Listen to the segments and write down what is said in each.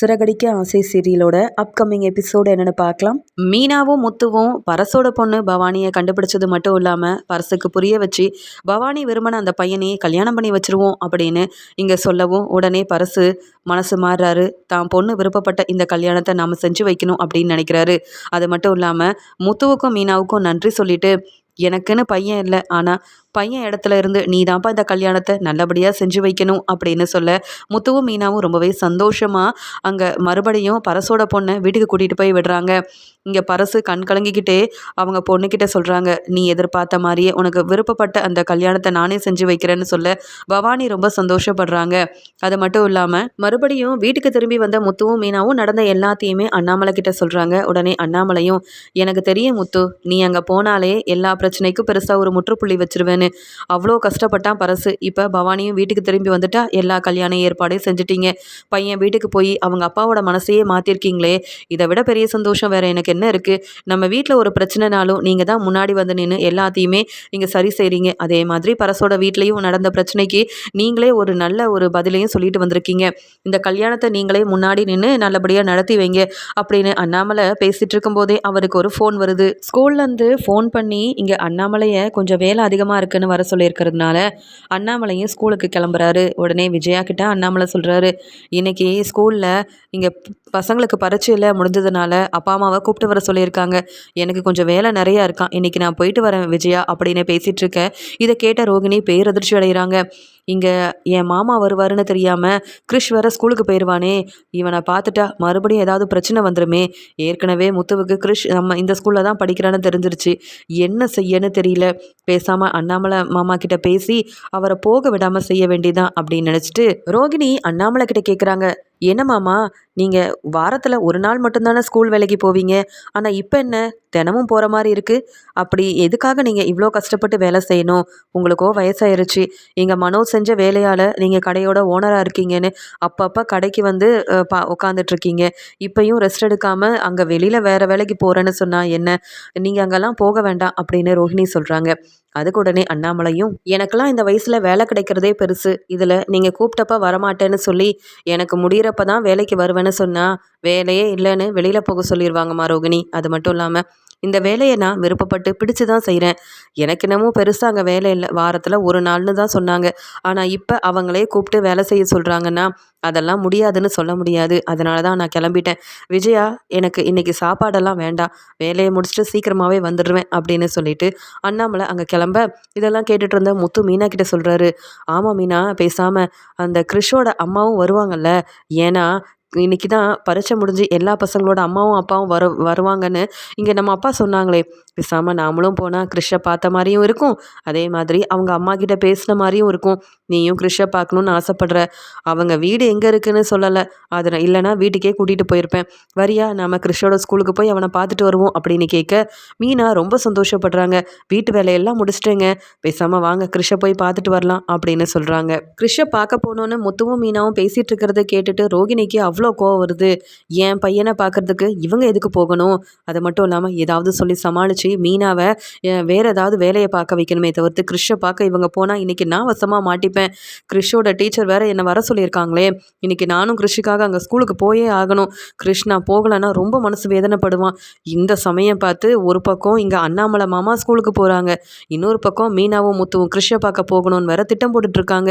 சிறகடிக்க ஆசை சீரியலோட upcoming episode என்னென்னு பார்க்கலாம். மீனாவும் முத்துவும் பரசோட பொண்ணு பவானியை கண்டுபிடிச்சது மட்டும் இல்லாமல் பரசுக்கு புரிய வச்சு பவானி விரும்பின அந்த பையனையே கல்யாணம் பண்ணி வச்சிருவோம் அப்படின்னு இங்கே சொல்லவும் உடனே பரசு மனசு மாறுறாரு. தான் பொண்ணு விருப்பப்பட்ட இந்த கல்யாணத்தை நாம் செஞ்சு வைக்கணும் அப்படின்னு நினைக்கிறாரு. அது மட்டும் இல்லாமல் முத்துவுக்கும் மீனாவுக்கும் நன்றி சொல்லிட்டு எனக்குன்னு பையன் இல்லை. ஆனால் பையன் இடத்துல இருந்து நீ தான்ப்பா இந்த கல்யாணத்தை நல்லபடியாக செஞ்சு வைக்கணும் அப்படின்னு சொல்ல முத்துவும் மீனாவும் ரொம்பவே சந்தோஷமாக அங்கே மறுபடியும் பரசோட பொண்ணை வீட்டுக்கு கூட்டிகிட்டு போய் விடுறாங்க. இங்கே பரசு கண் கலங்கிக்கிட்டே அவங்க பொண்ணுக்கிட்ட சொல்கிறாங்க நீ எதிர்பார்த்த மாதிரியே உனக்கு விருப்பப்பட்ட அந்த கல்யாணத்தை நானே செஞ்சு வைக்கிறேன்னு சொல்ல பவானி ரொம்ப சந்தோஷப்படுறாங்க. அது மட்டும் இல்லாமல் மறுபடியும் வீட்டுக்கு திரும்பி வந்த முத்துவும் மீனாவும் நடந்த எல்லாத்தையுமே அண்ணாமலை கிட்ட சொல்கிறாங்க உடனே அண்ணாமலையும் எனக்கு தெரியும் முத்து நீ அங்கே போனாலே எல்லா பிரச்சனைக்கும் பெருசாக ஒரு முற்றுப்புள்ளி வச்சிருவேன் இருந்தேன்னு அவ்வளோ கஷ்டப்பட்டான் பரசு. இப்போ பவானியும் வீட்டுக்கு திரும்பி வந்துட்டா எல்லா கல்யாண ஏற்பாடையும் செஞ்சிட்டீங்க. பையன் வீட்டுக்கு போய் அவங்க அப்பாவோட மனசையே மாற்றிருக்கீங்களே இதை விட பெரிய சந்தோஷம் வேறு எனக்கு என்ன இருக்குது நம்ம வீட்டில் ஒரு பிரச்சனைனாலும் நீங்கள் தான் முன்னாடி வந்து நின்று எல்லாத்தையுமே நீங்கள் சரி செய்கிறீங்க அதே மாதிரி பரசோட வீட்லேயும் நடந்த பிரச்சனைக்கு நீங்களே ஒரு நல்ல ஒரு பதிலையும் சொல்லிட்டு வந்திருக்கீங்க. இந்த கல்யாணத்தை நீங்களே முன்னாடி நின்று நல்லபடியாக நடத்தி வைங்க அப்படின்னு அண்ணாமலை பேசிகிட்டு இருக்கும்போதே அவருக்கு ஒரு ஃபோன் வருது. ஸ்கூல்லேருந்து ஃபோன் பண்ணி இங்கே அண்ணாமலையை கொஞ்சம் வேலை அதிகமாக இருக்குது டக்குன்னு வர சொல்லியிருக்கிறதுனால அண்ணாமலையும் ஸ்கூலுக்கு கிளம்புறாரு. உடனே விஜயா கிட்ட அண்ணாமலை சொல்கிறாரு இன்றைக்கி ஸ்கூலில் இங்கே பசங்களுக்கு பரீட்சையில் முடிஞ்சதுனால அப்பா அம்மாவை கூப்பிட்டு வர சொல்லியிருக்காங்க. எனக்கு கொஞ்சம் வேலை நிறையா இருக்கான் இன்றைக்கி நான் போயிட்டு வரேன் விஜயா அப்படின்னு பேசிகிட்டு இருக்கேன் இதை கேட்ட ரோகிணி பேரதிர்ச்சி அடைகிறாங்க இங்கே என் மாமா வருவாருன்னு தெரியாமல் கிறிஷ் வேற ஸ்கூலுக்கு போயிடுவானே இவனை பார்த்துட்டா மறுபடியும் ஏதாவது பிரச்சனை வந்துடுமே ஏற்கனவே முத்துவுக்கு கிறிஷ் நம்ம இந்த ஸ்கூலில் தான் படிக்கிறான்னு தெரிஞ்சிருச்சு. என்ன செய்யன்னு தெரியல. பேசாமல் அண்ணாமலை மாமா கிட்ட பேசி அவரை போக விடாமல் செய்ய வேண்டியதான் அப்படின்னு நினச்சிட்டு ரோகிணி அண்ணாமலை கிட்ட கேட்குறாங்க என்ன மாமா நீங்கள் வாரத்தில் ஒரு நாள் மட்டும்தானே ஸ்கூல் வேலைக்கு போவீங்க? ஆனால் இப்போ என்ன? தினமும் போகிற மாதிரி இருக்குது அப்படி எதுக்காக நீங்கள் இவ்வளோ கஷ்டப்பட்டு வேலை செய்யணும்? உங்களுக்கோ வயசாயிருச்சு. நீங்கள் மனோ செஞ்ச வேலையால் நீங்கள் கடையோட ஓனராக இருக்கீங்கன்னு அப்பப்போ கடைக்கு வந்து பா உட்காந்துட்ருக்கீங்க இப்பையும் ரெஸ்ட் எடுக்காமல் அங்கே வெளியில் வேறு வேலைக்கு போகிறேன்னு சொன்னால் என்ன? நீங்கள் அங்கெல்லாம் போக வேண்டாம் அப்படின்னு ரோஹிணி சொல்கிறாங்க அதுக்கு உடனே அண்ணாமலையும் எனக்கெல்லாம் இந்த வயசில் வேலை கிடைக்கிறதே பெருசு. இதில் நீங்கள் கூப்பிட்டப்ப வரமாட்டேன்னு சொல்லி எனக்கு முடிகிறப்ப தான் வேலைக்கு வருவேன்னு சொன்னால் வேலையே இல்லைன்னு வெளியில் போக சொல்லிடுவாங்கம்மா ரோகிணி அது மட்டும் இல்லாமல் இந்த வேலையை நான் விருப்பப்பட்டு பிடிச்சு தான் செய்கிறேன் எனக்கு என்னமோ பெருசாக அங்கே வேலை இல்லை. வாரத்தில் ஒரு நாள்னு தான் சொன்னாங்க. ஆனால் இப்போ அவங்களே கூப்பிட்டு வேலை செய்ய சொல்கிறாங்கன்னா அதெல்லாம் முடியாதுன்னு சொல்ல முடியாது. அதனால தான் நான் கிளம்பிட்டேன். விஜயா எனக்கு இன்றைக்கி சாப்பாடெல்லாம் வேண்டாம். வேலையை முடிச்சுட்டு சீக்கிரமாகவே வந்துடுவேன் அப்படின்னு சொல்லிட்டு அண்ணாமலை அங்கே கிளம்ப இதெல்லாம் கேட்டுட்டு இருந்த முத்து மீனா கிட்ட சொல்கிறாரு ஆமாம் மீனா பேசாமல் அந்த கிறிஷோட அம்மாவும் வருவாங்கல்ல. ஏன்னா இன்றைக்கி தான் பரீட்சை முடிஞ்சு எல்லா பசங்களோட அம்மாவும் அப்பாவும் வரு வருவாங்கன்னு இங்கே நம்ம அப்பா சொன்னாங்களே. பேசாமல் நாமளும் போனால் கிறிஷை பார்த்த மாதிரியும் இருக்கும். அதே மாதிரி அவங்க அம்மா கிட்ட பேசின மாதிரியும் இருக்கும். நீயும் கிறிஷை பார்க்கணுன்னு ஆசைப்படுற. அவங்க வீடு எங்கே இருக்குன்னு சொல்லலை. அதில் இல்லைனா வீட்டுக்கே கூட்டிகிட்டு போயிருப்பேன். வரியா நம்ம கிறிஷோட ஸ்கூலுக்கு போய் அவனை பார்த்துட்டு வருவோம் அப்படின்னு கேட்க மீனா ரொம்ப சந்தோஷப்படுறாங்க. வீட்டு வேலையெல்லாம் முடிச்சிட்டேங்க. பேசாமல் வாங்க கிறிஷை போய் பார்த்துட்டு வரலாம் அப்படின்னு சொல்கிறாங்க கிறிஷை பார்க்க போனோன்னு முத்துவும் மீனாவும் பேசிகிட்டு இருக்கிறத கேட்டுட்டு ரோகிணிக்கு அவ்வளோ கோவம் வருது. என் பையனை பார்க்குறதுக்கு இவங்க எதுக்கு போகணும்? அது மட்டும் இல்லாமல் ஏதாவது சொல்லி சமாளித்து மீனாவை வேறு ஏதாவது வேலையை பார்க்க வைக்கணுமே தவிர்த்து கிறிஷை பார்க்க இவங்க போனால் இன்றைக்கி நான் வசமாக மாட்டிப்பேன். கிறிஷோட டீச்சர் வேறு என்னை வர சொல்லியிருக்காங்களே. இன்றைக்கி நானும் கிறிஷுக்காக அங்கே ஸ்கூலுக்கு போயே ஆகணும். கிறிஷ் நான் போகலைன்னா ரொம்ப மனசு வேதனைப்படுவான். இந்த சமயம் பார்த்து ஒரு பக்கம் இங்கே அண்ணாமலை மாமா ஸ்கூலுக்கு போகிறாங்க இன்னொரு பக்கம் மீனாவும் முத்துவும் கிறிஷை பார்க்க போகணும்னு வேற திட்டம் போட்டுட்ருக்காங்க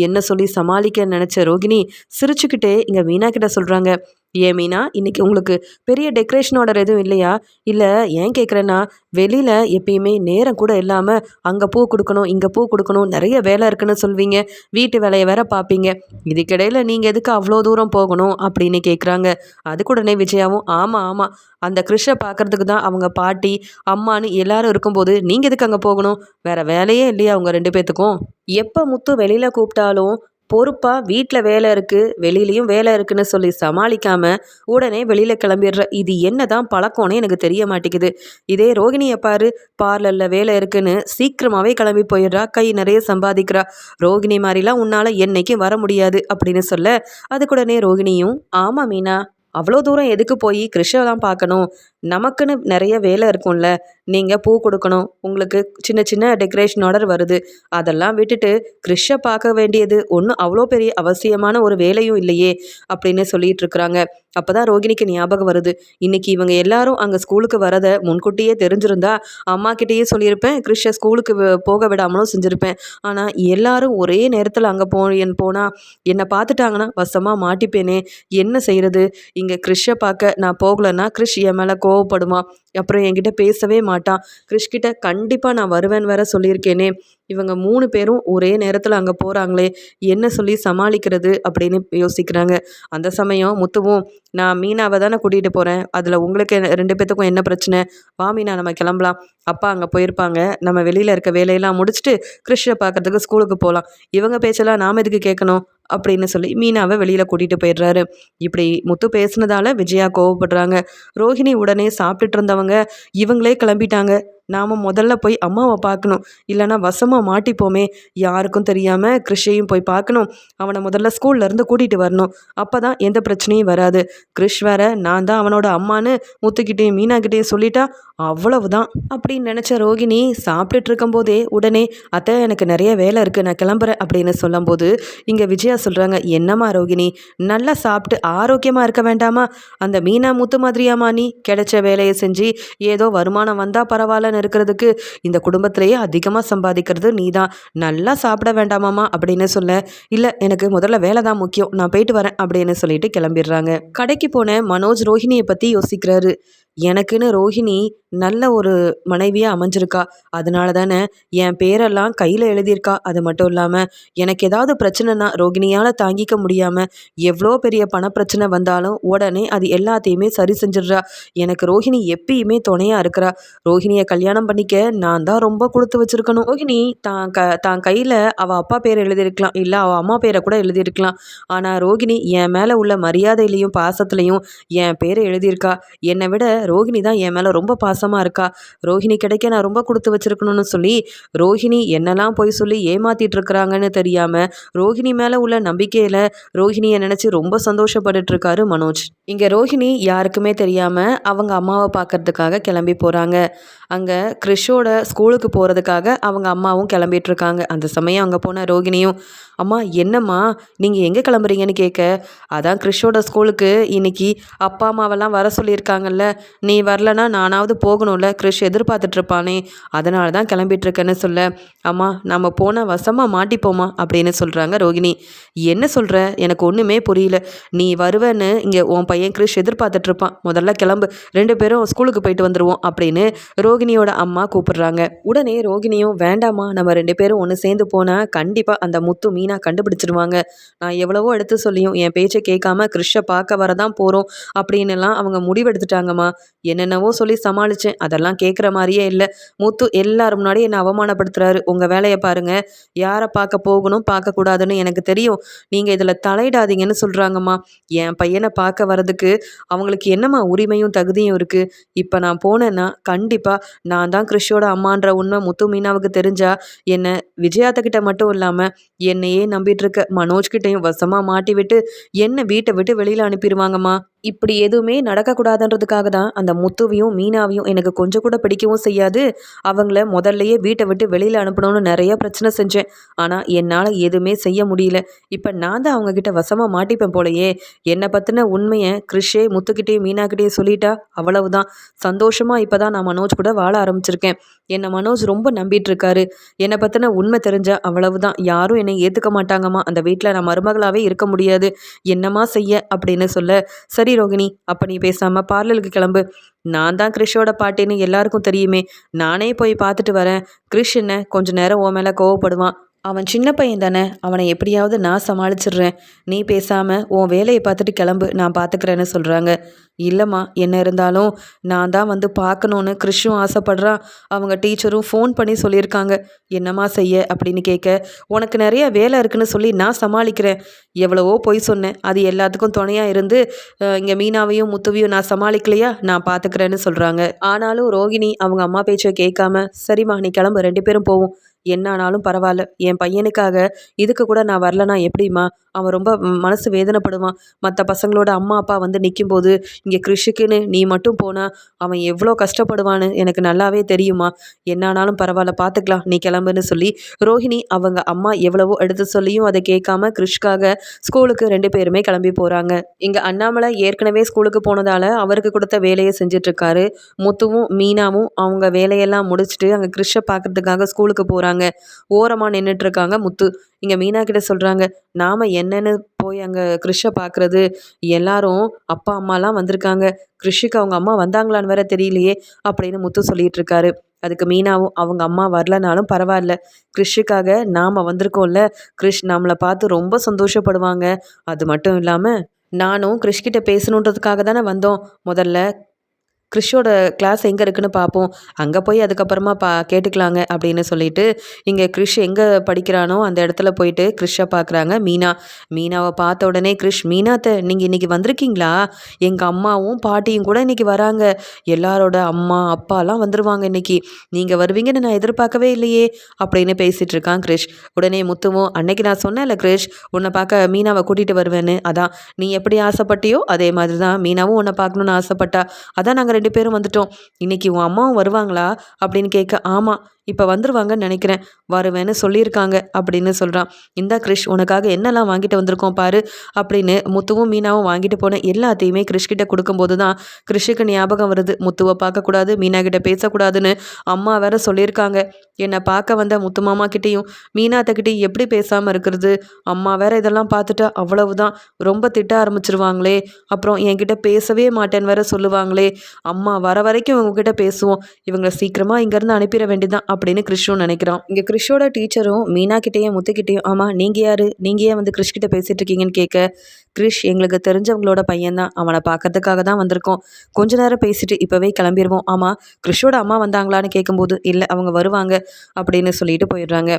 என்ன சொல்லி சமாளிக்க நினச்ச ரோகிணி சிரிச்சுக்கிட்டே இங்கே மீனா கிட்ட சொல்கிறாங்க ஏன் மீனா இன்றைக்கி உங்களுக்கு பெரிய டெக்கரேஷன் ஆர்டர் எதுவும் இல்லையா? இல்லை ஏன் கேட்குறேன்னா வெளியில் எப்பயுமே நேரம் கூட இல்லாமல் அங்கே பூ கொடுக்கணும் இங்கே பூ கொடுக்கணும் நிறைய வேலை இருக்குன்னு சொல்வீங்க. வீட்டு வேலையை வேற பார்ப்பீங்க. இதுக்கிடையில் நீங்கள் எதுக்கு அவ்வளோ தூரம் போகணும் அப்படின்னு கேட்குறாங்க அதுக்குடனே விஜயாவும் ஆமாம் ஆமாம் அந்த கிருஷ்ணை பார்க்குறதுக்கு தான் அவங்க பாட்டி அம்மானு எல்லாரும் இருக்கும்போது நீங்கள் எதுக்கு அங்கே போகணும்? வேறு வேலையே இல்லையா அவங்க ரெண்டு பேர்த்துக்கும் எப்போ முத்து வெளியில் கூப்பிட்டாலும் பொறுப்பாக வீட்டில் வேலை இருக்குது வெளியிலையும் வேலை இருக்குன்னு சொல்லி சமாளிக்காமல் உடனே வெளியில் கிளம்பிடுற. இது என்ன தான் பழக்கம்னு எனக்கு தெரிய மாட்டேங்குது. இதே ரோகிணியை பாரு பார்லரில் வேலை இருக்குன்னு சீக்கிரமாகவே கிளம்பி போயிடுறா கை நிறைய சம்பாதிக்கிறா. ரோகிணி மாதிரிலாம் உன்னால் என்னைக்கும் வர முடியாது அப்படின்னு சொல்ல அதுக்குடனே ரோகிணியும் ஆமாம் மீனா அவ்வளோ தூரம் எதுக்கு போய் கிருஷ்ண தான் பார்க்கணும்? நமக்குன்னு நிறைய வேலை இருக்கும்ல. நீங்கள் பூ கொடுக்கணும் உங்களுக்கு சின்ன சின்ன டெக்கரேஷன் ஆர்டர் வருது. அதெல்லாம் விட்டுட்டு கிறிஷை பார்க்க வேண்டியது ஒன்றும் அவ்வளோ பெரிய அவசியமான ஒரு வேலையும் இல்லையே அப்படின்னு சொல்லிட்டு இருக்கிறாங்க. அப்போ தான் ரோகிணிக்கு ஞாபகம் வருது. இன்னைக்கு இவங்க எல்லாரும் அங்கே ஸ்கூலுக்கு வரதை முன்கூட்டியே தெரிஞ்சிருந்தா அம்மா கிட்டேயே சொல்லியிருப்பேன் கிறிஷை ஸ்கூலுக்கு போக விடாமலும் செஞ்சுருப்பேன். ஆனால் எல்லாரும் ஒரே நேரத்தில் அங்கே போ என் போனால் என்னை பார்த்துட்டாங்கன்னா வசமாக மாட்டிப்பேனே. என்ன செய்கிறது இங்கே கிறிஷை பார்க்க நான் போகலன்னா கிறிஷ் என் மேலே கோவப்படுமா? அப்புறம் என்கிட்ட பேசவே மாட்டான் கிறிஷ்கிட்ட கண்டிப்பாக நான் வருவேன் வேற சொல்லியிருக்கேனே. இவங்க மூணு பேரும் ஒரே நேரத்தில் அங்கே போகிறாங்களே என்ன சொல்லி சமாளிக்கிறது அப்படின்னு யோசிக்கிறாங்க. அந்த சமயம் முத்துவும் நான் மீனாவை தானே கூட்டிகிட்டு போகிறேன் அதில் உங்களுக்கு என்ன- ரெண்டு பேத்துக்கும் என்ன பிரச்சனை? வா மீனா நம்ம கிளம்பலாம். அப்பா அங்கே போயிருப்பாங்க. நம்ம வெளியில் இருக்க வேலையெல்லாம் முடிச்சுட்டு கிருஷ்ணை பார்க்குறதுக்கு ஸ்கூலுக்கு போகலாம் இவங்க பேச்செல்லாம் நாம் எதுக்கு கேட்கணும் அப்படின்னு சொல்லி மீனாவை வெளியில் கூட்டிகிட்டு போயிடுறாரு. இப்படி முத்து பேசுனதால விஜயா கோவப்படுறாங்க. ரோஹிணி உடனே சாப்பிட்டுட்டு இருந்தவங்க இவங்களே கிளம்பிட்டாங்க. நாம் முதல்ல போய் அம்மாவை பார்க்கணும். இல்லைன்னா வசமாக மாட்டிப்போமே. யாருக்கும் தெரியாமல் கிறிஷையும் போய் பார்க்கணும். அவனை முதல்ல ஸ்கூல்ல இருந்து கூட்டிகிட்டு வரணும். அப்போ தான் எந்த பிரச்சனையும் வராது. கிறிஷ் வேற நான் தான் அவனோட அம்மான்னு முத்துக்கிட்டேயும் மீனாக்கிட்டேயும் சொல்லிட்டா அவ்வளவுதான் அப்படின்னு நினச்ச ரோகிணி சாப்பிட்டுட்டு இருக்கும்போதே உடனே அத்தை எனக்கு நிறைய வேலை இருக்குது நான் கிளம்புறேன் அப்படின்னு சொல்லும்போது இங்கே விஜயா சொல்கிறாங்க என்னம்மா ரோகிணி நல்லா சாப்பிட்டு ஆரோக்கியமாக இருக்க வேண்டாமா? அந்த மீனா முத்து மாதிரியாம்மா நீ? கிடைச்ச வேலையை செஞ்சு ஏதோ வருமானம் வந்தால் பரவாயில்லன்னு இருக்கிறதுக்கு இந்த குடும்பத்திலேயே அதிகமாக சம்பாதிக்கிறது நீ தான் நல்லா சாப்பிட வேண்டாமாமா அப்படின்னு சொல்ல இல்லை எனக்கு முதல்ல வேலை தான் முக்கியம். நான் போயிட்டு வரேன் அப்படின்னு சொல்லிட்டு கிளம்பிடுறாங்க. கடைக்கு போன மனோஜ் ரோஹிணியை பற்றி யோசிக்கிறாரு. எனக்குன்னு ரோஹிணி நல்ல ஒரு மனைவியாக அமைஞ்சிருக்கா. அதனால தானே என் பேரெல்லாம் கையில் எழுதியிருக்கா. அது மட்டும் இல்லாமல் எனக்கு ஏதாவது பிரச்சனைனா ரோகிணியால் தாங்கிக்க முடியாமல் எவ்வளோ பெரிய பணப்பிரச்சனை வந்தாலும் உடனே அது எல்லாத்தையுமே சரி செஞ்சிடுறா. எனக்கு ரோஹிணி எப்பயுமே துணையாக இருக்கிறா. ரோஹிணியை கல்யாணம் பண்ணிக்க நான் தான் ரொம்ப கொடுத்து வச்சுருக்கணும். ரோஹிணி தான் க தான் கையில் அவள் அப்பா பேர் எழுதியிருக்கலாம். இல்லை அவள் அம்மா பேரை கூட எழுதியிருக்கலாம். ஆனால் ரோகிணி என் மேலே உள்ள மரியாதையிலையும் பாசத்துலையும் என் பேரை எழுதியிருக்கா. என்னை விட ரோஹிணி தான் என் மேலே ரொம்ப பாசமாக இருக்கா? ரோஹிணி கிடைக்க நான் ரொம்ப கொடுத்து வச்சுருக்கணும்னு சொல்லி ரோஹிணி என்னெல்லாம் போய் சொல்லி ஏமாத்திட்டு இருக்கிறாங்கன்னு தெரியாமல் ரோஹிணி மேலே உள்ள நம்பிக்கையில் ரோஹிணியை நினச்சி ரொம்ப சந்தோஷப்பட்டுட்டு இருக்காரு மனோஜ். இங்கே ரோஹிணி யாருக்குமே தெரியாமல் அவங்க அம்மாவை பார்க்கறதுக்காக கிளம்பி போகிறாங்க அங்கே கிறிஷோட ஸ்கூலுக்கு போகிறதுக்காக அவங்க அம்மாவும் கிளம்பிட்டு இருக்காங்க. அந்த சமயம் அங்கே போன ரோகிணியும் அம்மா என்னம்மா? நீங்கள் எங்கே கிளம்புறீங்கன்னு கேட்க அதான் கிறிஷோட ஸ்கூலுக்கு இன்னைக்கு அப்பா அம்மாவெல்லாம் வர சொல்லியிருக்காங்கல்ல நீ வரலனா நானாவது போகணும்ல கிறிஷ் எதிர்பார்த்துட்ருப்பானே. அதனால தான் கிளம்பிட்டுருக்கேன்னு சொல்ல. அம்மா நம்ம போன வசமாக மாட்டிப்போமா? அப்படின்னு சொல்கிறாங்க ரோகிணி. என்ன சொல்கிற எனக்கு ஒன்றுமே புரியல. நீ வருவேன்னு இங்கே உன் பையன் கிறிஷ் எதிர்பார்த்துட்ருப்பான். முதல்ல கிளம்பு. ரெண்டு பேரும் ஸ்கூலுக்கு போயிட்டு வந்துடுவோம் அப்படின்னு ரோகிணியோட அம்மா கூப்பிடுறாங்க. உடனே ரோகிணியும் வேண்டாம்மா நம்ம ரெண்டு பேரும் ஒன்று சேர்ந்து போனால் கண்டிப்பாக அந்த முத்து மீனா கண்டுபிடிச்சிருவாங்க. நான் எவ்வளவோ எடுத்து சொல்லியும் என் பேச்சை கேட்காம கிறிஷை பார்க்க வரதான் போகிறோம் அப்படின்னுலாம் அவங்க முடிவெடுத்துட்டாங்கம்மா. என்னென்னவோ சொல்லி சமாளித்தேன் அதெல்லாம் கேட்குற மாதிரியே இல்லை. முத்து எல்லாரும் முன்னாடி என்னை அவமானப்படுத்துகிறாரு உங்கள் வேலையை பாருங்கள் யாரை பார்க்க போகணும் பார்க்கக்கூடாதுன்னு எனக்கு தெரியும். நீங்கள் இதில் தலையிடாதீங்கன்னு சொல்கிறாங்கம்மா என் பையனை பார்க்க வரதுக்கு அவங்களுக்கு என்னம்மா உரிமையும் தகுதியும் இருக்குது இப்போ நான் போனேன்னா கண்டிப்பாக நான் தான் கிறிஷோட அம்மான்ற உண்மை முத்து மீனாவுக்கு தெரிஞ்சா என்னை விஜயாத்தக்கிட்ட மட்டும் இல்லாமல் என்னையே நம்பிட்டு இருக்க மனோஜ்கிட்டையும் வசமாக மாட்டி விட்டு என்னை வீட்டை விட்டு வெளியில் அனுப்பிடுவாங்கம்மா. இப்படி எதுவுமே நடக்கக்கூடாதுன்றதுக்காக தான் அந்த முத்துவையும் மீனாவையும் எனக்கு கொஞ்சம் கூட பிடிக்கவும் செய்யாது. அவங்கள முதல்லையே வீட்டை விட்டு வெளியில் அனுப்பணும்னு நிறைய பிரச்சனை செஞ்சேன். ஆனால் என்னால் எதுவுமே செய்ய முடியல. இப்போ நான் தான் அவங்கக்கிட்ட வசமாக மாட்டிப்பேன் போலயே. என்னை பற்றின உண்மையை கிறிஷே முத்துக்கிட்டேயும் மீனாக்கிட்டேயும் சொல்லிட்டா அவ்வளவுதான். சந்தோஷமாக இப்போ தான் நான் மனோஜ் கூட வாழ ஆரம்பிச்சிருக்கேன். என்னை மனோஜ் ரொம்ப நம்பிட்டு இருக்காரு என்னை பற்றின உண்மை தெரிஞ்சா அவ்வளவுதான். யாரும் என்னை ஏற்றுக்க மாட்டாங்கம்மா. அந்த வீட்டில் நான் மருமகளாகவே இருக்க முடியாது. என்னம்மா செய்ய அப்படின்னு சொல்ல சரி ரோகிணி அப்போ நீ பேசாமல் பார்லருக்கு கிளம்பு. நான் தான் கிறிஷோட பாட்டின்னு எல்லாருக்கும் தெரியுமே. நானே போய் பார்த்துட்டு வரேன். கிறிஷ் என்ன கொஞ்ச நேரம் உன் மேலே கோவப்படுவான். அவன் சின்ன பையன் தானே. அவனை எப்படியாவது நான் சமாளிச்சிடுறேன். நீ பேசாமல் உன் வேலையை பார்த்துட்டு கிளம்பு நான் பார்த்துக்கிறேன்னு சொல்கிறாங்க இல்லைம்மா என்ன இருந்தாலும் நான் தான் வந்து பார்க்கணுன்னு கிறிஷும் ஆசைப்படுறான். அவங்க டீச்சரும் ஃபோன் பண்ணி சொல்லியிருக்காங்க. என்னம்மா செய்ய அப்படின்னு கேட்க உனக்கு நிறைய வேலை இருக்குன்னு சொல்லி நான் சமாளிக்கிறேன். எவ்வளவோ பொய் சொன்னேன். அது எல்லாத்துக்கும் துணையாக இருந்து இங்கே மீனாவையும் முத்துவையும் நான் சமாளிக்கலையா? நான் பார்த்துக்கிறேன்னு சொல்கிறாங்க ஆனாலும் ரோகிணி அவங்க அம்மா பேச்சை கேட்காம சரிம்மா நீ கிளம்பு ரெண்டு பேரும் போவோம். என்ன ஆனாலும் பரவாயில்ல. என் பையனுக்காக இதுக்கு கூட நான் வரலனா எப்படிம்மா? அவன் ரொம்ப மனசு வேதனைப்படுவான். மற்ற பசங்களோட அம்மா அப்பா வந்து நிற்கும்போது இங்கே கிருஷிக்குன்னு நீ மட்டும் போனால் அவன் எவ்வளோ கஷ்டப்படுவான்னு எனக்கு நல்லாவே தெரியுமா. என்னானாலும் பரவாயில்ல பார்த்துக்கலாம் நீ கிளம்புன்னு சொல்லி ரோஹிணி அவங்க அம்மா எவ்வளவோ எடுத்து சொல்லியும் அதை கேட்காம கிருஷ்காக ஸ்கூலுக்கு ரெண்டு பேருமே கிளம்பி போகிறாங்க இங்கே அண்ணாமலை ஏற்கனவே ஸ்கூலுக்கு போனதால அவருக்கு கொடுத்த வேலையை செஞ்சிட்ருக்காரு. முத்துவும் மீனாவும் அவங்க வேலையெல்லாம் முடிச்சுட்டு அங்கே கிருஷ்ஷை பார்க்கறதுக்காக ஸ்கூலுக்கு போகிறாங்க ஓரமாக நின்றுட்டுருக்காங்க முத்து. இங்கே மீனா கிட்ட சொல்கிறாங்க நாம் என்னன்னு போய் அங்கே கிருஷ்ஷை பார்க்குறது எல்லாரும் அப்பா அம்மாலாம் வந்திருக்காங்க. கிறிஷுக்கு அவங்க அம்மா வந்தாங்களான்னு வேற தெரியலையே அப்படின்னு முத்து சொல்லிகிட்டு இருக்காரு. அதுக்கு மீனாவும் அவங்க அம்மா வரலனாலும் பரவாயில்ல. கிறிஷுக்காக நாம் வந்திருக்கோம்ல. கிருஷ் நம்மளை பார்த்து ரொம்ப சந்தோஷப்படுவாங்க. அது மட்டும் இல்லாமல் நானும் கிறிஷ்கிட்ட பேசணுன்றதுக்காக தானே வந்தோம். முதல்ல கிறிஷோட கிளாஸ் எங்கே இருக்குன்னு பார்ப்போம் அங்கே போய் அதுக்கப்புறமா பா கேட்டுக்கலாங்க அப்படின்னு சொல்லிட்டு இங்கே கிறிஷ் எங்கே படிக்கிறானோ அந்த இடத்துல போயிட்டு கிறிஷை பார்க்குறாங்க மீனா மீனாவை பார்த்த உடனே கிறிஷ் மீனாத்த நீங்கள் இன்றைக்கி வந்திருக்கீங்களா? எங்கள் அம்மாவும் பாட்டியும் கூட இன்றைக்கி வராங்க. எல்லாரோட அம்மா அப்பாலாம் வந்துருவாங்க இன்னைக்கு. நீங்கள் வருவீங்கன்னு நான் எதிர்பார்க்கவே இல்லையே அப்படின்னு பேசிகிட்டு இருக்கான் கிறிஷ். உடனே முத்துவும் அன்னைக்கு நான் சொன்னேன்ல கிரிஷ் உன்னை பார்க்க மீனாவை கூட்டிகிட்டு வருவேன்னு. அதான் நீ எப்படி ஆசைப்பட்டியோ அதே மாதிரி தான் மீனாவும் உன்னை பார்க்கணுன்னு ஆசைப்பட்டா. அதான் நாங்கள் ரெண்டு பேரும் வந்துட்டோம். இன்னைக்கு உன் அம்மாவும் வருவாங்களா? அப்படின்னு கேட்க ஆமாம் இப்போ வந்துருவாங்கன்னு நினைக்கிறேன். வருவேன்னு சொல்லியிருக்காங்க அப்படின்னு சொல்கிறான் இந்தா கிரிஷ் உனக்காக என்னெல்லாம் வாங்கிட்டு வந்திருக்கோம் பாரு அப்படின்னு முத்துவும் மீனாவும் வாங்கிட்டு போன எல்லாத்தையுமே கிறிஷ்கிட்ட கொடுக்கும்போது தான் கிருஷிக்கு ஞாபகம் வருது. முத்துவை பார்க்கக்கூடாது மீனா கிட்ட பேசக்கூடாதுன்னு அம்மா வேற சொல்லியிருக்காங்க. என்னை பார்க்க வந்த முத்து மாமா கிட்டேயும் மீனாத்தக்கிட்டையும் எப்படி பேசாமல் இருக்கிறது? அம்மா வேற இதெல்லாம் பார்த்துட்டா அவ்வளவுதான். ரொம்ப திட்ட ஆரம்பிச்சிருவாங்களே. அப்புறம் என்கிட்ட பேசவே மாட்டேன்னு வேற சொல்லுவாங்களே. அம்மா வர வரைக்கும் இவங்ககிட்ட பேசுவோம். இவங்களை சீக்கிரமாக இங்கேருந்து அனுப்பிட வேண்டியதான் அப்படின்னு கிறிஷும் நினைக்கிறான். இங்கே கிறிஷோட டீச்சரும் மீனா கிட்டேயும் முத்துக்கிட்டேயும் ஆமாம் நீங்கள் யார்? நீங்கள் ஏன் வந்து கிறிஷ் கிட்டே பேசிகிட்டு இருக்கீங்கன்னு கேட்க? கிறிஷ் எங்களுக்கு தெரிஞ்சவங்களோட பையன்தான். அவனை பார்க்கறதுக்காக தான் வந்திருக்கோம். கொஞ்ச நேரம் பேசிட்டு இப்போவே கிளம்பிடுவோம் ஆமாம் கிறிஷோட அம்மா வந்தாங்களான்னு கேட்கும்போது இல்லை அவங்க வருவாங்க அப்படின்னு சொல்லிட்டு போயிடுறாங்க.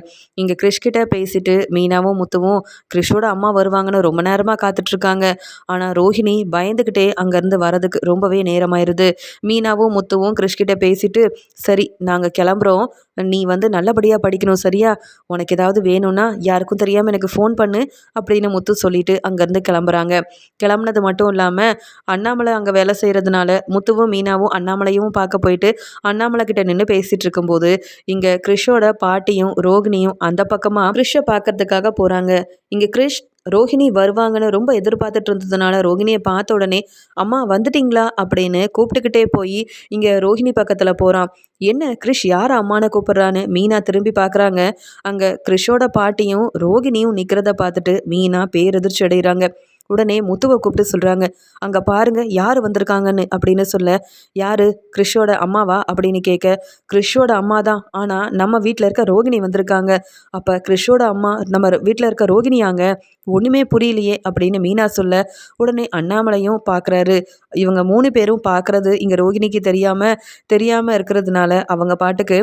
இங்கே கிறிஷ் கிட்ட பேசிட்டு மீனாவும் முத்துவும் கிறிஷோட அம்மா வருவாங்கன்னு ரொம்ப நேரமாக காத்துட்ருக்காங்க. ஆனால் ரோஹிணி பயந்துக்கிட்டே அங்கேருந்து வரதுக்கு ரொம்பவே நேரமாயிருது. மீனாவும் முத்துவும் கிறிஷ்கிட்ட பேசிட்டு சரி நாங்கள் கிளம்புறோம். நீ வந்து நல்லபடியாக படிக்கணும் சரியா? உனக்கு ஏதாவது வேணும்னா யாருக்கும் தெரியாமல் எனக்கு ஃபோன் பண்ணு அப்படின்னு முத்து சொல்லிட்டு அங்கேருந்து கிளம்புறாங்க. கிளம்புனது மட்டும் இல்லாமல் அண்ணாமலை அங்கே வேலை செய்கிறதுனால முத்துவும் மீனாவும் அண்ணாமலையும் பார்க்க போயிட்டு அண்ணாமலை கிட்ட நின்று பேசிட்டு இருக்கும்போது இங்கே கிறிஷோட பாட்டியும் ரோகிணியும் அந்த பக்கமாக கிறிஷை பார்க்கறதுக்காக போகிறாங்க இங்கே கிறிஷ் ரோஹிணி வருவாங்கன்னு ரொம்ப எதிர்பார்த்துட்டு இருந்ததுனால ரோஹிணியை பார்த்த உடனே அம்மா வந்துட்டிங்களா? அப்படின்னு கூப்பிட்டுக்கிட்டே போய் இங்கே ரோஹிணி பக்கத்தில் போகிறான் என்ன கிறிஷ் யார் அம்மானை கூப்பிட்றான்னு? மீனா திரும்பி பார்க்குறாங்க அங்கே கிறிஷோட பாட்டியும் ரோகிணியும் நிற்கிறத பார்த்துட்டு மீனா பேரெதிர்ச்சி அடைகிறாங்க உடனே முத்துவை கூப்பிட்டு சொல்கிறாங்க அங்கே பாருங்க யார் வந்திருக்காங்கன்னு? அப்படின்னு சொல்ல யார்? கிறிஷோட அம்மாவா? அப்படின்னு கேட்க கிறிஷோட அம்மா தான். ஆனால் நம்ம வீட்டில் இருக்க ரோகிணி வந்திருக்காங்க. அப்போ கிறிஷோட அம்மா நம்ம வீட்டில் இருக்க ரோகிணியாங்க? ஒன்றுமே புரியலையே. அப்படின்னு மீனா சொல்ல உடனே அண்ணாமலையும் பார்க்குறாரு இவங்க மூணு பேரும் பார்க்குறது இங்கே ரோகிணிக்கு தெரியாமல் தெரியாமல் இருக்கிறதுனால அவங்க பாட்டுக்கு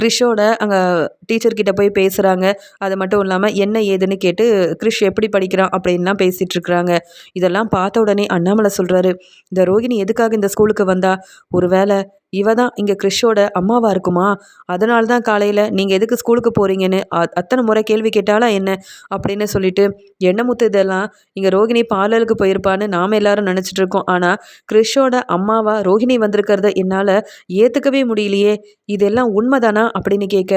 கிறிஷோட அங்கே டீச்சர்கிட்ட போய் பேசுகிறாங்க அது மட்டும் இல்லாமல் என்ன ஏதுன்னு கேட்டு கிறிஷ் எப்படி படிக்கிறான்? அப்படின்லாம் பேசிகிட்டு சொல்கிறாங்க இதெல்லாம் பார்த்த உடனே அண்ணாமலை சொல்கிறாரு இந்த ரோகிணி எதுக்காக இந்த ஸ்கூலுக்கு வந்தா? ஒருவேளை இவ தான் இங்கே கிறிஷோட அம்மாவா இருக்குமா? அதனால தான் காலையில் நீங்கள் எதுக்கு ஸ்கூலுக்கு போகிறீங்கன்னு அத்தனை முறை கேள்வி கேட்டாலா என்ன? அப்படின்னு சொல்லிட்டு என்ன முத்து இதெல்லாம்? இங்கே ரோகிணி பார்லருக்கு போயிருப்பான்னு நாம் எல்லாரும் நினச்சிட்டு இருக்கோம். ஆனால் கிறிஷோட அம்மாவா ரோஹிணி வந்திருக்கிறத என்னால் ஏற்றுக்கவே முடியலையே. இதெல்லாம் உண்மைதானா? அப்படின்னு கேட்க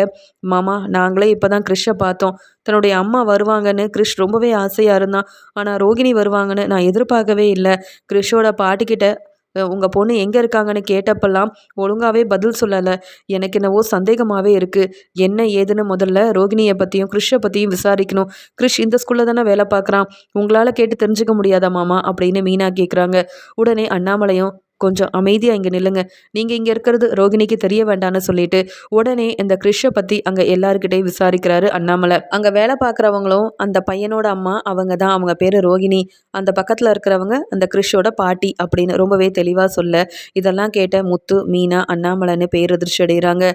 மாமா நாங்களே இப்போ தான் கிறிஷை பார்த்தோம். தன்னுடைய அம்மா வருவாங்கன்னு கிறிஷ் ரொம்பவே ஆசையாக இருந்தான். ஆனால் ரோகிணி வருவாங்கன்னு நான் எதிர்பார்க்கவே இல்லை. கிறிஷோட பாட்டிக்கிட்ட உங்கள் பொண்ணு எங்கே இருக்காங்கன்னு கேட்டப்பெல்லாம் ஒழுங்காகவே பதில் சொல்லலை. எனக்கு என்னவோ சந்தேகமாகவே இருக்குது என்ன ஏதுன்னு முதல்ல ரோகிணியை பற்றியும் கிறிஷை பற்றியும் விசாரிக்கணும். கிறிஷ் இந்த ஸ்கூலில் தானே வேலை பார்க்குறான். உங்களால் கேட்டு தெரிஞ்சுக்க முடியாதா மாமா? அப்படின்னு மீனா கேட்குறாங்க உடனே அண்ணாமலையும் கொஞ்சம் அமைதியாக இங்கே நில்லுங்க. நீங்கள் இங்கே இருக்கிறது ரோகிணிக்கு தெரிய வேண்டாம்னு சொல்லிட்டு உடனே இந்த கிறிஷை பற்றி அங்கே எல்லாருக்கிட்டையும் விசாரிக்கிறாரு அண்ணாமலை. அங்கே வேலை பார்க்குறவங்களும் அந்த பையனோட அம்மா அவங்க தான். அவங்க பேர் ரோகிணி. அந்த பக்கத்தில் இருக்கிறவங்க அந்த கிறிஷோட பாட்டி அப்படின்னு ரொம்பவே தெளிவாக சொல்ல இதெல்லாம் கேட்ட முத்து மீனா அண்ணாமலைன்னு பேரதிர்ச்சி அடைகிறாங்க.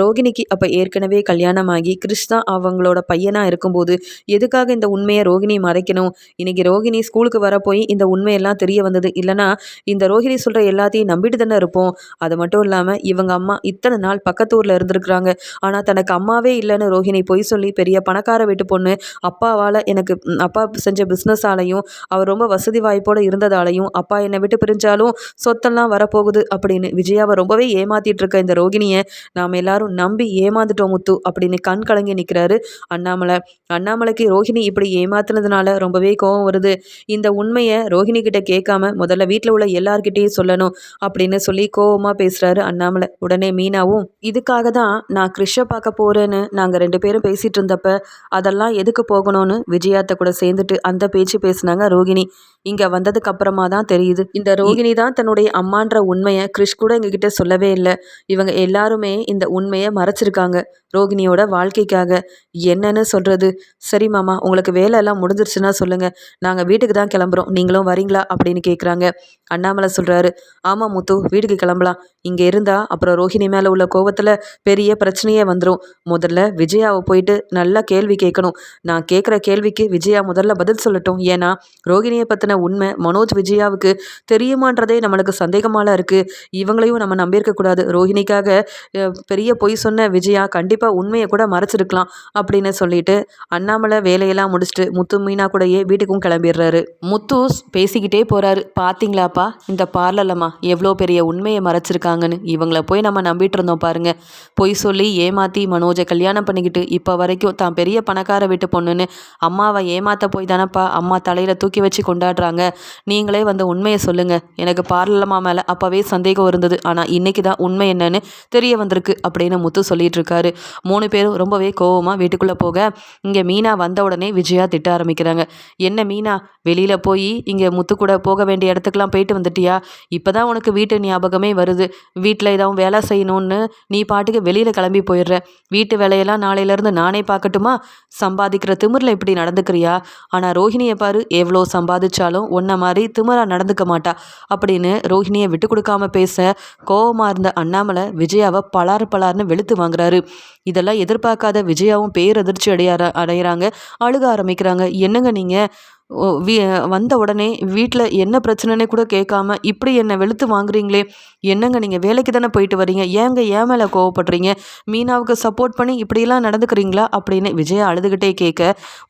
ரோகிணிக்கு அப்போ ஏற்கனவே கல்யாணமாகி கிறிஷ் தான் அவங்களோட பையனாக இருக்கும்போது எதுக்காக இந்த உண்மையை ரோகிணி மறைக்கணும்? இன்னைக்கு ரோகிணி ஸ்கூலுக்கு வர போய் இந்த உண்மையெல்லாம் தெரிய வந்தது இல்லைனா இந்த ரோகிணி சொல்கிற எல்லாத்தையும் நம்பிட்டு தானே இருப்போம். அது மட்டும் இல்லாமல் இவங்க அம்மா இத்தனை நாள் பக்கத்து ஊரில் இருந்திருக்கிறாங்க. ஆனால் தனக்கு அம்மாவே இல்லைன்னு ரோஹிணி பொய் சொல்லி பெரிய பணக்கார வீட்டு பொண்ணு அப்பாவால் எனக்கு அப்பா செஞ்ச பிஸ்னஸாலையும் அவர் ரொம்ப வசதி வாய்ப்போடு இருந்ததாலையும் அப்பா என்னை விட்டு பிரிஞ்சாலும் சொத்தெல்லாம் வரப்போகுது அப்படின்னு விஜயாவை ரொம்பவே ஏமாத்திட்டு இருக்க இந்த ரோகிணியை நாம் எல்லாரும் நம்பி ஏமாந்துட்டோம் முத்து அப்படின்னு கண் கலங்கி நிற்கிறாரு அண்ணாமலை. அண்ணாமலைக்கு ரோஹிணி இப்படி ஏமாத்தினதுனால ரொம்பவே கோவம் வருது. இந்த உண்மையை ரோஹிணி கிட்ட கேட்காம முதல்ல வீட்டில் உள்ள எல்லார்கிட்டையும் சொல்லணும். அப்படின்னு சொல்லி கோவமாக பேசுகிறாரு அண்ணாமலை. உடனே மீனாவும் இதுக்காக தான் நான் கிருஷ்ண பார்க்க போகிறேன்னு நாங்கள் ரெண்டு பேரும் பேசிகிட்டு இருந்தப்ப அதெல்லாம் எதுக்கு போகணும்னு விஜயாத்த கூட சேர்ந்துட்டு அந்த பேச்சு பேசினாங்க ரோகிணி. இங்கே வந்ததுக்கு அப்புறமா தான் தெரியுது. இந்த ரோகிணி தான் தன்னுடைய அம்மான்ற உண்மையை கிறிஷ் கூட எங்ககிட்ட சொல்லவே இல்லை. இவங்க எல்லாருமே இந்த உண்மையை மறைச்சிருக்காங்க. ரோகிணியோட வாழ்க்கைக்காக என்னன்னு சொல்கிறது சரி மாமா உங்களுக்கு வேலை எல்லாம் முடிஞ்சிருச்சுன்னா சொல்லுங்கள் நாங்கள் வீட்டுக்கு தான் கிளம்புறோம். நீங்களும் வரீங்களா அப்படின்னு கேட்குறாங்க அண்ணாமலை சொல்கிறாரு ஆமாம் முத்து வீட்டுக்கு கிளம்பலாம். இங்கே இருந்தால் அப்புறம் ரோஹிணி மேலே உள்ள கோவத்தில் பெரிய பிரச்சனையே வந்துடும் முதல்ல விஜயாவை போயிட்டு நல்லா கேள்வி கேட்கணும். நான் கேட்குற கேள்விக்கு விஜயா முதல்ல பதில் சொல்லட்டும். ஏன்னா ரோகிணியை பற்றின உண்மை மனோஜ் விஜயாவுக்கு தெரியுமான்றதே நம்மளுக்கு சந்தேகமாலாம் இருக்குது இவங்களையும் நம்ம நம்பியிருக்கக்கூடாது ரோஹிணிக்காக பெரிய பொய் சொன்ன விஜயா கண்டிப்பாக உண்மையை கூட மறைச்சிருக்கலாம் அப்படின்னு சொல்லிட்டு அண்ணாமலை வேலையெல்லாம் முடிச்சுட்டு முத்து மீனா கூடயே வீட்டுக்கும் கிளம்பிடுறாரு. முத்து பேசிக்கிட்டே போகிறாரு பார்த்தீங்களாப்பா இந்த பார்லலம்மா எவ்வளோ பெரிய உண்மையை மறைச்சிருக்காங்கன்னு. இவங்கள போய் நம்ம நம்பிட்டு இருந்தோம் பாருங்க. பொய் சொல்லி ஏமாற்றி மனோஜை கல்யாணம் பண்ணிக்கிட்டு இப்போ வரைக்கும் தான் பெரிய பணக்கார வீட்டு பொண்ணுன்னு அம்மாவை ஏமாத்த போய் தானப்பா அம்மா தலையில் தூக்கி வச்சு கொண்டாடுறாங்க. நீங்களே வந்து உண்மையை சொல்லுங்கள் எனக்கு பார்லலம்மா மேலே அப்போவே சந்தேகம் இருந்தது. ஆனால் இன்னைக்கு தான் உண்மை என்னன்னு தெரிய வந்திருக்கு அப்படின்னு முத்து சொல்லிட்டு இருக்காரு. மூணு பேரும் ரொம்பவே கோவமாக வீட்டுக்குள்ளே போக இங்கே மீனா வந்த உடனே விஜயா திட்ட ஆரம்பிக்கிறாங்க. என்ன மீனா வெளியில் போய் இங்கே முத்து கூட போக வேண்டிய இடத்துக்குலாம் போயிட்டு வந்துட்டியா? இப்போ தான் உனக்கு வீட்டு ஞாபகமே வருது. வீட்டில் ஏதாவது வேலை செய்யணும்னு நீ பாட்டுக்கு வெளியில் கிளம்பி போயிடுற. வீட்டு வேலையெல்லாம் நாளையிலேருந்து நானே பார்க்கட்டுமா? சம்பாதிக்கிற திமிரில் இப்படி நடந்துக்கிறியா? ஆனால் ரோஹிணியை பாரு எவ்வளோ சம்பாதிச்சாலும் ஒன்றை மாதிரி திமிராக நடந்துக்க மாட்டா அப்படின்னு ரோஹிணியை விட்டு கொடுக்காம பேச கோவமாக இருந்த அண்ணாமலை விஜயாவை பலார் பலார்னு வெளுத்து வாங்குறாரு. இதெல்லாம் எதிர்பார்க்காத விஜயாவும் பேரதிர்ச்சி அடையார அடையிறாங்க. அழுக ஆரம்பிக்கிறாங்க. என்னங்க நீங்கள் வந்த உடனே வீட்டில் என்ன பிரச்சனைனே கூட கேட்காம இப்படி என்னை வெளுத்து வாங்குறீங்களே? என்னங்க நீங்கள் வேலைக்கு தானே போயிட்டு வரீங்க? ஏங்க ஏன் மேலே கோவப்படுறீங்க? மீனாவுக்கு சப்போர்ட் பண்ணி இப்படியெல்லாம் நடந்துக்கிறீங்களா? அப்படின்னு விஜயா அழுதுகிட்டே கேட்க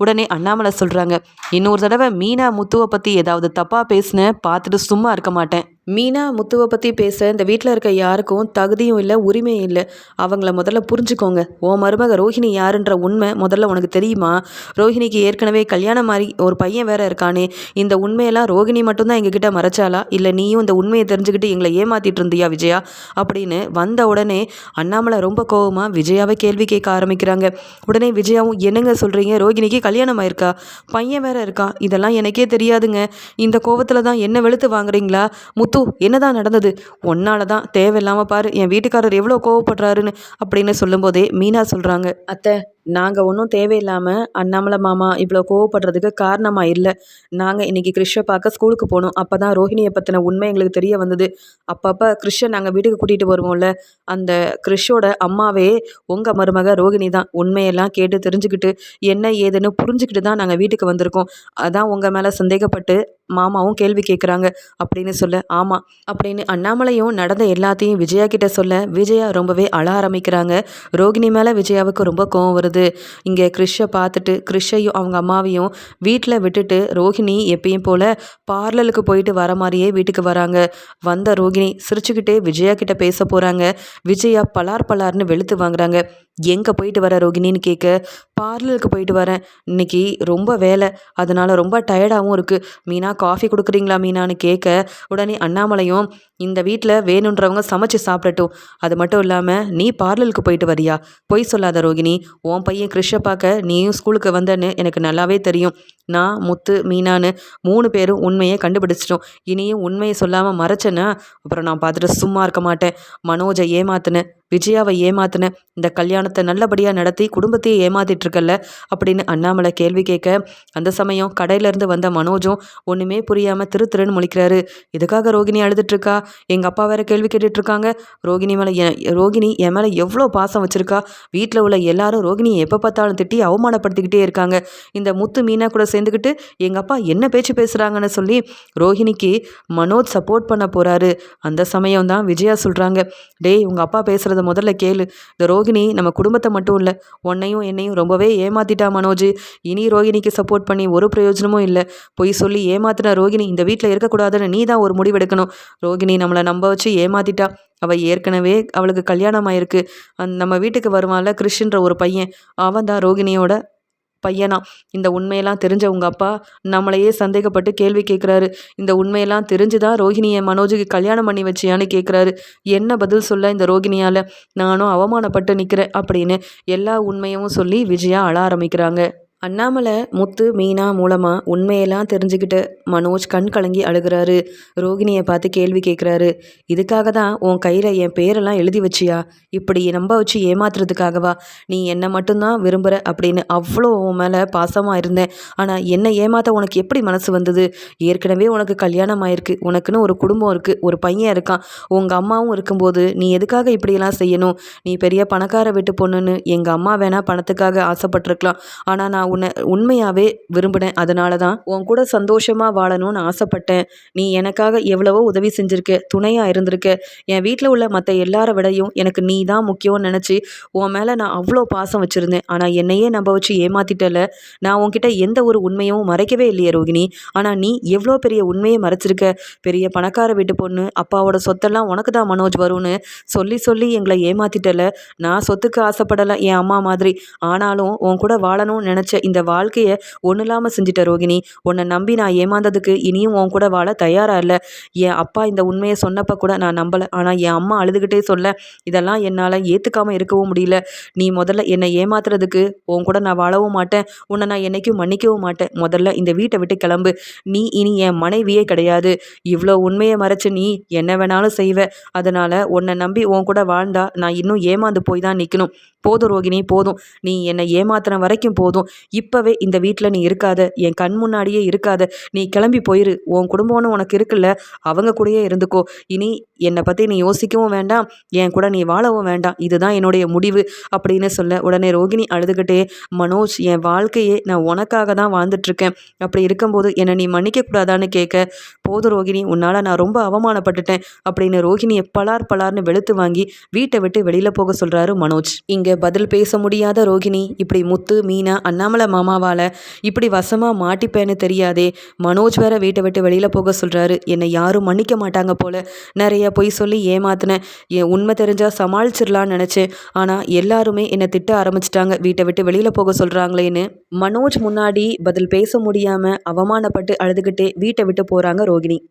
உடனே அண்ணாமலை சொல்கிறாங்க இன்னொரு தடவை மீனா முத்துவை பற்றி ஏதாவது தப்பாக பேசினேன் பார்த்துட்டு சும்மா இருக்க மாட்டேன். மீனா முத்துவை பற்றி பேச இந்த வீட்டில் இருக்க யாருக்கும் தகுதியும் இல்லை உரிமையும் இல்லை. அவங்கள முதல்ல புரிஞ்சுக்கோங்க. ஓ மருமக ரோஹிணி யாருன்ற உண்மை முதல்ல உனக்கு தெரியுமா? ரோஹிணிக்கு ஏற்கனவே கல்யாணம் மாதிரி ஒரு பையன் வேற இருக்கானே. இந்த உண்மையெல்லாம் ரோகிணி மட்டும்தான் எங்ககிட்ட மறைச்சாலா இல்லை நீயும் இந்த உண்மையை தெரிஞ்சுக்கிட்டு எங்களை ஏமாத்திட்டு இருந்தியா விஜயா? அப்படின்னு வந்த உடனே அண்ணாமலை ரொம்ப கோபமாக விஜயாவை கேள்வி கேட்க ஆரம்பிக்கிறாங்க. உடனே விஜயாவும் என்னங்க சொல்கிறீங்க ரோஹிணிக்கு கல்யாணம் ஆயிருக்கா? பையன் வேற இருக்கா இதெல்லாம் எனக்கே தெரியாதுங்க. இந்த கோவத்தில் தான் என்ன வெளுத்து வாங்குறீங்களா? முத்து என்னதான் நடந்தது? ஒன்னால தான் தேவையில்லாமல் பாரு என் வீட்டுக்காரர் எவ்வளோ கோவப்படுறாருன்னு அப்படின்னு சொல்லும்போதே மீனா சொல்கிறாங்க அத்தை நாங்கள் ஒன்றும் தேவையில்லாமல் அண்ணாமலை மாமா இவ்வளோ கோவப்படுறதுக்கு காரணமாக இல்லை. நாங்கள் இன்றைக்கி கிறிஷை பார்க்க ஸ்கூலுக்கு போனோம். அப்போ தான் ரோஹிணியை பற்றின உண்மை எங்களுக்கு தெரிய வந்தது. அப்பப்போ கிறிஷை நாங்கள் வீட்டுக்கு கூட்டிகிட்டு வருவோம்ல. அந்த கிறிஷோட அம்மாவே உங்கள் மருமக ரோகிணி தான். உண்மையெல்லாம் கேட்டு தெரிஞ்சுக்கிட்டு என்ன ஏதுன்னு புரிஞ்சுக்கிட்டு தான் நாங்கள் வீட்டுக்கு வந்திருக்கோம். அதான் உங்கள் மேலே சந்தேகப்பட்டு மாமாவும் கேள்வி கேட்குறாங்க அப்படின்னு சொல்ல ஆமாம் அப்படின்னு அண்ணாமலையும் நடந்த எல்லாத்தையும் விஜயா கிட்ட சொல்ல விஜயா ரொம்பவே அழ ஆரம்பிக்கிறாங்க. ரோகிணி மேலே விஜயாவுக்கு ரொம்ப கோவம் வருது. இங்கே கிறிஷை பார்த்துட்டு கிறிஷையும் அவங்க அம்மாவையும் வீட்டில் விட்டுட்டு ரோகிணி எப்பயும் போல் பார்லருக்கு போயிட்டு வர மாதிரியே வீட்டுக்கு வராங்க. வந்த ரோகிணி சிரிச்சுக்கிட்டே விஜயா கிட்ட பேச போகிறாங்க விஜயா பலார் பலார்னு வெளுத்து வாங்குறாங்க. எங்கே போயிட்டு வர ரோகிணின்னு கேட்க பார்லருக்கு போயிட்டு வரேன். இன்னைக்கு ரொம்ப வேலை. அதனால் ரொம்ப டயர்டாகவும் இருக்குது மீனா காஃபி கொடுக்குறீங்களா மீனான்னு கேட்க உடனே அண்ணாமலையும் இந்த வீட்டில் வேணுன்றவங்க சமைச்சு சாப்பிடட்டும். அது மட்டும் இல்லாமல் நீ பார்லருக்கு போயிட்டு வரியா? பொய் சொல்லாத ரோகிணி. உன் பையன் கிறிஷை பார்க்க நீயும் ஸ்கூலுக்கு வந்தேன்னு எனக்கு நல்லாவே தெரியும். நான் முத்து மீனான்னு மூணு பேரும் உண்மையை கண்டுபிடிச்சிட்டோம். இனியும் உண்மையை சொல்லாமல் மறைச்சேன்னா அப்புறம் நான் பார்த்துட்டு சும்மா இருக்க மாட்டேன். மனோஜை ஏமாத்தினேன் விஜயாவை ஏமாத்தினேன். இந்த கல்யாணம் கல்யாணத்தை நல்லபடியாக நடத்தி குடும்பத்தையே ஏமாத்திட்டு இருக்கல்ல அப்படின்னு அண்ணாமலை கேள்வி கேட்க அந்த சமயம் கடையிலேருந்து வந்த மனோஜும் ஒன்றுமே புரியாமல் திரு திருன்னு முழிக்கிறாரு. இதுக்காக ரோகிணி அழுதுட்ருக்கா எங்கள் அப்பா வேற கேள்வி கேட்டுட்ருக்காங்க ரோகிணி மேலே என் ரோகிணி என் மேலே எவ்வளோ பாசம் வச்சுருக்கா? வீட்டில் உள்ள எல்லாரும் ரோகிணியை எப்போ பார்த்தாலும் திட்டி அவமானப்படுத்திக்கிட்டே இருக்காங்க. இந்த முத்து மீனா கூட சேர்ந்துக்கிட்டு எங்கள் அப்பா என்ன பேச்சு பேசுகிறாங்கன்னு சொல்லி ரோஹிணிக்கு மனோஜ் சப்போர்ட் பண்ண போகிறாரு அந்த சமயம் தான் விஜயா சொல்கிறாங்க டேய் உங்கள் அப்பா பேசுகிறத முதல்ல கேளு. இந்த ரோகிணி நம்ம குடும்பத்தை மட்டும் இல்லை உன்னையும் என்னையும் ரொம்பவே ஏமாத்திட்டா மனோஜ். இனி ரோகிணிக்கு சப்போர்ட் பண்ணி ஒரு பிரயோஜனமும் இல்லை. பொய் சொல்லி ஏமாத்தின ரோகிணி இந்த வீட்டில் இருக்கக்கூடாதுன்னு நீ தான் ஒரு முடிவெடுக்கணும். ரோகிணி நம்மளை நம்ப வச்சு ஏமாத்திட்டா. அவள் ஏற்கனவே அவளுக்கு கல்யாணம் ஆயிருக்கு அந் நம்ம வீட்டுக்கு வருவான்ல கிறிஷ்ன்ற ஒரு பையன். அவன் தான் ரோகிணியோட பையனா? இந்த உண்மையெல்லாம் தெரிஞ்ச உங்கள் அப்பா நம்மளையே சந்தேகப்பட்டு கேள்வி கேட்குறாரு இந்த உண்மையெல்லாம் தெரிஞ்சு தான் ரோகிணியை மனோஜுக்கு கல்யாணம் பண்ணி வச்சியான்னு கேட்குறாரு என்ன பதில் சொல்ல இந்த ரோகிணியால் நானும் அவமானப்பட்டு நிற்கிறேன் அப்படின்னு எல்லா உண்மையும் சொல்லி விஜயா அழ ஆரம்பிக்கிறாங்க. அண்ணாமலை முத்து மீனா மூலமாக உண்மையெல்லாம் தெரிஞ்சுக்கிட்டு மனோஜ் கண் கலங்கி அழுகிறாரு. ரோகிணியை பார்த்து கேள்வி கேட்குறாரு இதுக்காக தான் உன் கையில் என் பேரெல்லாம் எழுதி வச்சியா? இப்படி நம்ப வச்சு ஏமாத்துறதுக்காகவா? நீ என்னை மட்டும்தான் விரும்புகிற அப்படின்னு அவ்வளோ உன் மேலே பாசமாக இருந்தேன். ஆனால் என்னை ஏமாத்த உனக்கு எப்படி மனசு வந்தது? ஏற்கனவே உனக்கு கல்யாணம் ஆயிருக்கு. உனக்குன்னு ஒரு குடும்பம் இருக்குது ஒரு பையன் இருக்கான். உங்கள் அம்மாவும் இருக்கும்போது நீ எதுக்காக இப்படியெல்லாம் செய்யணும்? நீ பெரிய பணக்கார வீட்டு பொண்ணுன்னு எங்கள் அம்மா வேணால் பணத்துக்காக ஆசைப்பட்டிருக்கலாம். ஆனால் நான் உன்னை உண்மையாகவே விரும்பினேன். அதனால தான் உன் கூட சந்தோஷமாக வாழணும்னு ஆசைப்பட்டேன். நீ எனக்காக எவ்வளவோ உதவி செஞ்சுருக்க துணையாக இருந்திருக்க. என் வீட்டில் உள்ள மற்ற எல்லார விடையும் எனக்கு நீ தான் முக்கியம்னு நினச்சி உன் மேலே நான் அவ்வளோ பாசம் வச்சுருந்தேன். ஆனால் என்னையே நம்ப வச்சு ஏமாத்திட்டல. நான் உன்கிட்ட எந்த ஒரு உண்மையும் மறைக்கவே இல்லையே ரோகிணி. ஆனால் நீ எவ்வளோ பெரிய உண்மையை மறைச்சிருக்க. பெரிய பணக்கார வீட்டு பொண்ணு அப்பாவோட சொத்தெல்லாம் உனக்கு தான் மனோஜ் வரும்னு சொல்லி சொல்லி எங்களை ஏமாத்திட்டல. நான் சொத்துக்கு ஆசைப்படலை என் அம்மா மாதிரி. ஆனாலும் உன் கூட வாழணும்னு நினச்ச இந்த வாழ்க்கையை ஒன்றும் இல்லாமல் செஞ்சிட்ட ரோகிணி. உன்னை நம்பி நான் ஏமாந்ததுக்கு இனியும் உன் கூட வாழ தயாராக இல்லை. என் அப்பா இந்த உண்மையை சொன்னப்போ கூட நான் நம்பலை. ஆனால் என் அம்மா அழுதுகிட்டே சொல்ல இதெல்லாம் என்னால் ஏற்றுக்காமல் இருக்கவும் முடியல. நீ முதல்ல என்னை ஏமாத்துறதுக்கு உன் கூட நான் வாழவும் மாட்டேன். உன்னை நான் என்னைக்கும் மன்னிக்கவும் மாட்டேன். முதல்ல இந்த வீட்டை விட்டு கிளம்பு. நீ இனி என் மனைவியே கிடையாது. இவ்வளோ உண்மையை மறைச்சு நீ என்ன வேணாலும் செய்வ. அதனால் உன்னை நம்பி உன் கூட வாழ்ந்தா நான் இன்னும் ஏமாந்து போய் தான் நிற்கணும் போதும் ரோகிணி போதும். நீ என்னை ஏமாத்துன வரைக்கும் போதும். இப்போவே இந்த வீட்டில் நீ இருக்காத. என் கண் முன்னாடியே இருக்காத. நீ கிளம்பி போயிரு. உன் குடும்பம்னு உனக்கு இருக்குல்ல. அவங்க கூடயே இருந்துக்கோ. இனி என்னை பற்றி நீ யோசிக்கவும் வேண்டாம் என் கூட நீ வாழவும் வேண்டாம். இதுதான் என்னுடைய முடிவு அப்படின்னு சொல்ல உடனே ரோகிணி அழுதுகிட்டே மனோஜ் என் வாழ்க்கையே நான் உனக்காக தான் வாழ்ந்துட்டுருக்கேன். அப்படி இருக்கும்போது என்னை நீ மன்னிக்கக்கூடாதான்னு கேட்க போதும் ரோகிணி உன்னால் நான் ரொம்ப அவமானப்பட்டுட்டேன் அப்படின்னு ரோகிணியை பலார் பலார்னு வெளுத்து வாங்கி வீட்டை விட்டு வெளியில் போக சொல்கிறாரு மனோஜ். இங்கே பதில் பேச முடியாத ரோகிணி இப்படி முத்து மீனா அண்ணாமலை மாமாவால் இப்படி வசமாக மாட்டிப்பேன்னு தெரியாதே மனோஜ் வேற வீட்டை விட்டு வெளியில் போக சொல்கிறாரு என்னை யாரும் மன்னிக்க மாட்டாங்க போல. நிறைய பொய் சொல்லி ஏமாத்தினேன். என் உண்மை தெரிஞ்சால் சமாளிச்சிடலான்னு நினச்சேன். ஆனால் எல்லாருமே என்னை திட்ட ஆரம்பிச்சிட்டாங்க. வீட்டை விட்டு வெளியில் போக சொல்கிறாங்களேன்னு மனோஜ் முன்னாடி பதில் பேச முடியாமல் அவமானப்பட்டு அழுதுகிட்டே வீட்டை விட்டு போகிறாங்க ரோகிணி.